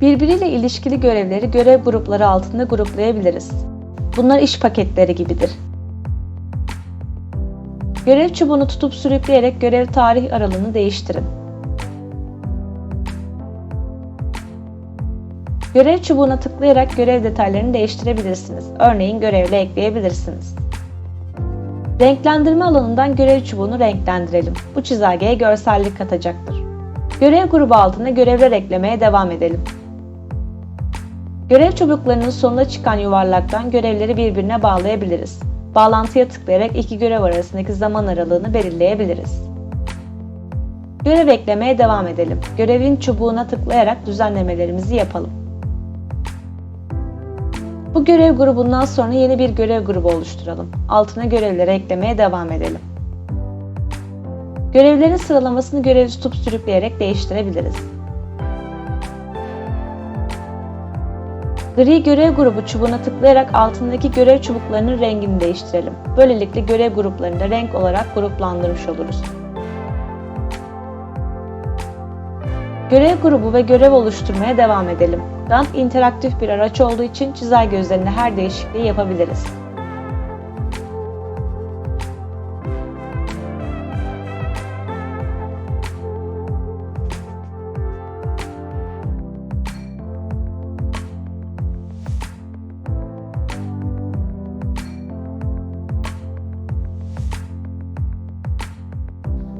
Birbiriyle ilişkili görevleri görev grupları altında gruplayabiliriz. Bunlar iş paketleri gibidir. Görev çubuğunu tutup sürükleyerek görev tarih aralığını değiştirin. Görev çubuğuna tıklayarak görev detaylarını değiştirebilirsiniz. Örneğin görevle ekleyebilirsiniz. Renklendirme alanından görev çubuğunu renklendirelim. Bu çizelgeye görsellik katacaktır. Görev grubu altına görevler eklemeye devam edelim. Görev çubuklarının sonuna çıkan yuvarlaktan görevleri birbirine bağlayabiliriz. Bağlantıya tıklayarak iki görev arasındaki zaman aralığını belirleyebiliriz. Görev eklemeye devam edelim. Görevin çubuğuna tıklayarak düzenlemelerimizi yapalım. Bu görev grubundan sonra yeni bir görev grubu oluşturalım. Altına görevleri eklemeye devam edelim. Görevlerin sıralamasını görev tutup sürükleyerek değiştirebiliriz. Gri görev grubu çubuğuna tıklayarak altındaki görev çubuklarının rengini değiştirelim. Böylelikle görev gruplarını da renk olarak gruplandırmış oluruz. Görev grubu ve görev oluşturmaya devam edelim. Gantt interaktif bir araç olduğu için çizelge üzerinde her değişikliği yapabiliriz.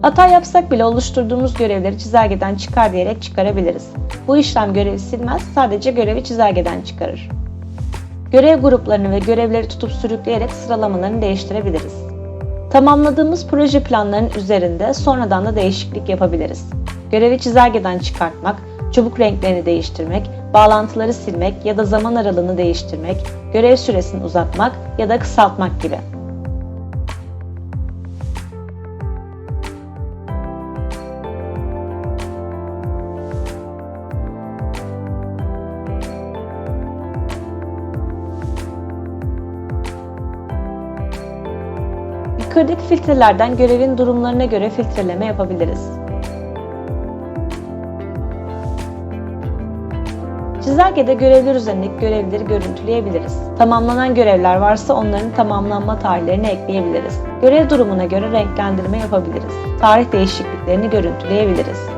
Hata yapsak bile oluşturduğumuz görevleri çizelgeden çıkar diyerek çıkarabiliriz. Bu işlem görevi silmez, sadece görevi çizelgeden çıkarır. Görev gruplarını ve görevleri tutup sürükleyerek sıralamalarını değiştirebiliriz. Tamamladığımız proje planlarının üzerinde sonradan da değişiklik yapabiliriz. Görevi çizelgeden çıkartmak, çubuk renklerini değiştirmek, bağlantıları silmek ya da zaman aralığını değiştirmek, görev süresini uzatmak ya da kısaltmak gibi. Yukarıdaki filtrelerden görevin durumlarına göre filtreleme yapabiliriz. Çizelgede görevler üzerindeki görevleri görüntüleyebiliriz. Tamamlanan görevler varsa onların tamamlanma tarihlerini ekleyebiliriz. Görev durumuna göre renklendirme yapabiliriz. Tarih değişikliklerini görüntüleyebiliriz.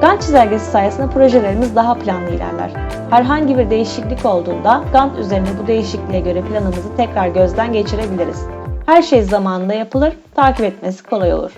Gantt çizelgesi sayesinde projelerimiz daha planlı ilerler. Herhangi bir değişiklik olduğunda Gantt üzerine bu değişikliğe göre planımızı tekrar gözden geçirebiliriz. Her şey zamanında yapılır, takip etmesi kolay olur.